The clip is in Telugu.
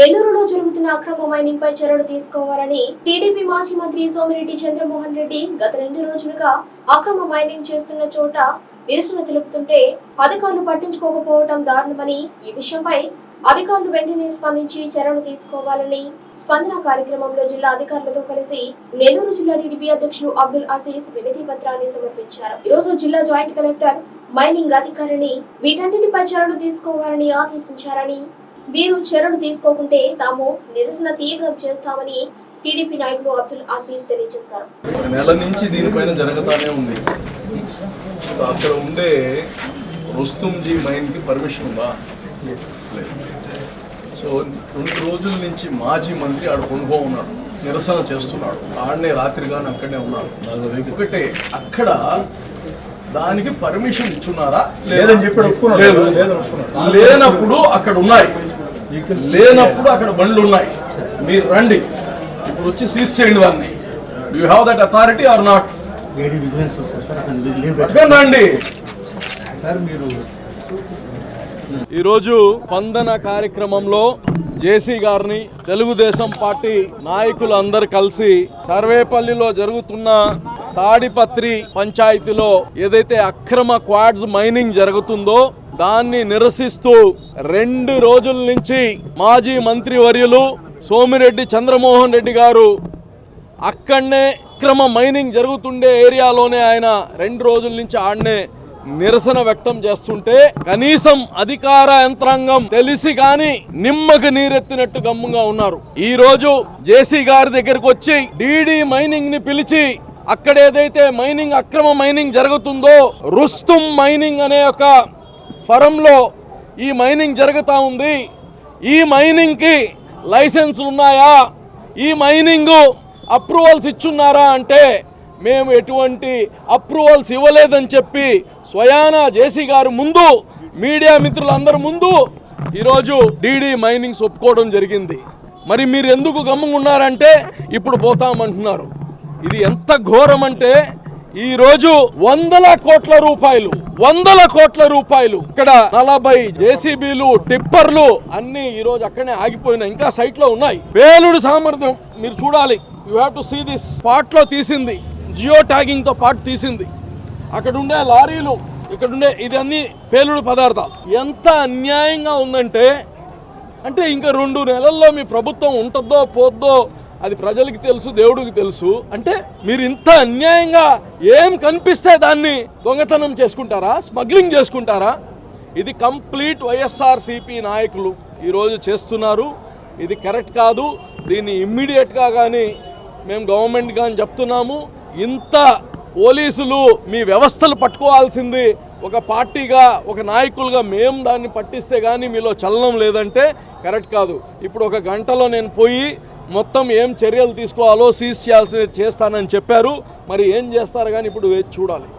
నెల్లూరులో జరుగుతున్న అక్రమ మైనింగ్ పై చర్యలు తీసుకోవాలని టీడీపీ మాజీ మంత్రి సోమిరెడ్డి చంద్రమోహన్ రెడ్డి గత రెండు రోజులుగా అక్రమ మైనింగ్ చేస్తున్న చోట నిరసన తెలుపుతుంటే అధికారులు పట్టించుకోకపోవటం దారుణమని ఈ విషయంపై అధికారులు వెంటనే స్పందించి చర్యలు తీసుకోవాలని స్పందన కార్యక్రమంలో జిల్లా అధికారులతో కలిసి నెల్లూరు జిల్లా టీడీపీ అధ్యక్షులు అబ్దుల్ అజీజ్ వినతి పత్రాన్ని సమర్పించారు. ఈ రోజు జిల్లా జాయింట్ కలెక్టర్ మైనింగ్ అధికారిని వీటన్నిటిపై చర్యలు తీసుకోవాలని ఆదేశించారని వీరు చర్యలు తీసుకోకుంటే తాము నిరసన తీవ్రం చేస్తామని టీడీపీ నాయకులు అబ్దుల్ అజీజ్ తెలియజేశారు. నెల నుంచి దీనిపైన జరుగుతానే ఉంది. సో అక్కడ ఉండే రుస్తుంజీ మైన్కి పర్మిషన్ ఉందా? లేదు. సో రెండు రోజుల నుంచి మాజీ మంత్రి ఆడ కొనుగో ఉన్నాడు నిరసన చేస్తున్నాడు. ఆడనే రాత్రి కానీ అక్కడనే ఉన్నాడు. ఒకటే అక్కడ దానికి పర్మిషన్ ఇచ్చున్నారా? లేదా? లేదని ఒప్పుకున్నాడు. ఒప్పుకున్నాడు. లేనప్పుడు అక్కడ ఉన్నాయి. లేనప్పుడు అక్కడ బండ్లు ఉన్నాయి. మీరు రండి. ఇప్పుడు వచ్చి సీజ్ చేయండి దాన్ని. You have that authority or not పట్టుకొని రండి. సార్ మీరు ఈరోజు స్పందన కార్యక్రమంలో జేసీ గారిని తెలుగుదేశం పార్టీ నాయకులందరూ కలిసి సర్వేపల్లిలో జరుగుతున్న తాడిపత్రి పంచాయతీలో ఏదైతే అక్రమ క్వాడ్స్ మైనింగ్ జరుగుతుందో దాన్ని నిరసిస్తూ రెండు రోజుల నుంచి మాజీ మంత్రి వర్యులు సోమిరెడ్డి చంద్రమోహన్ రెడ్డి గారు అక్కడనే అక్రమ మైనింగ్ జరుగుతుండే ఏరియాలోనే ఆయన రెండు రోజుల నుంచి ఆడనే నిరసన వ్యక్తం చేస్తుంటే కనీసం అధికార యంత్రాంగం తెలిసి గాని నిమ్మకి నీరెత్తినట్టు గమ్ముగా ఉన్నారు. ఈ రోజు జేసీ గారి దగ్గరకు వచ్చి డీడీ మైనింగ్ని పిలిచి అక్కడ ఏదైతే మైనింగ్ అక్రమ మైనింగ్ జరుగుతుందో రుస్తుం మైనింగ్ అనే ఒక ఫరంలో ఈ మైనింగ్ జరుగుతూ ఉంది. ఈ మైనింగ్కి లైసెన్సులు ఉన్నాయా? ఈ మైనింగ్ అప్రూవల్స్ ఇచ్చున్నారా అంటే మేము ఎటువంటి అప్రూవల్స్ ఇవ్వలేదని చెప్పి స్వయానా జేసీ గారు ముందు మీడియా మిత్రులందరి ముందు ఈరోజు డీడీ మైనింగ్స్ ఒప్పుకోవడం జరిగింది. మరి మీరు ఎందుకు గమ్ముగా ఉన్నారంటే ఇప్పుడు పోతామంటున్నారు. ఇది ఎంత ఘోరం అంటే ఈరోజు వందల కోట్ల రూపాయలు వందల కోట్ల రూపాయలు. ఇక్కడ నలభై జేసీబీలు టిప్పర్లు అన్ని ఈ రోజు అక్కడనే ఆగిపోయినాయి. ఇంకా సైట్లో ఉన్నాయి. పేలుడు సామర్థ్యం మీరు చూడాలి. You have to see this స్పాట్లో తీసింది. జియో ట్యాగింగ్తో పాటు తీసింది. అక్కడ ఉండే లారీలు ఇక్కడుండే ఇది అన్ని పేలుడు పదార్థాలు. ఎంత అన్యాయంగా ఉందంటే అంటే ఇంకా రెండు నెలల్లో మీ ప్రభుత్వం ఉంటుందో పోద్దో అది ప్రజలకి తెలుసు దేవుడికి తెలుసు. అంటే మీరు ఇంత అన్యాయంగా ఏం కనిపిస్తే దాన్ని దొంగతనం చేసుకుంటారా స్మగ్లింగ్ చేసుకుంటారా? ఇది కంప్లీట్ వైఎస్ఆర్ సిపి నాయకులు ఈరోజు చేస్తున్నారు. ఇది కరెక్ట్ కాదు. దీన్ని ఇమ్మీడియట్గా కానీ మేము గవర్నమెంట్ కానీ చెప్తున్నాము. ఇంత పోలీసులు మీ వ్యవస్థలు పట్టుకోవాల్సింది ఒక పార్టీగా ఒక నాయకులుగా మేము దాన్ని పట్టిస్తే కానీ మీలో చలనం లేదంటే కరెక్ట్ కాదు. ఇప్పుడు ఒక గంటలో నేను పోయి మొత్తం ఏం చర్యలు తీసుకోవాలో సీజ్ చేయాల్సినవి చేస్తానని చెప్పారు. మరి ఏం చేస్తారు కానీ ఇప్పుడు వేచి చూడాలి.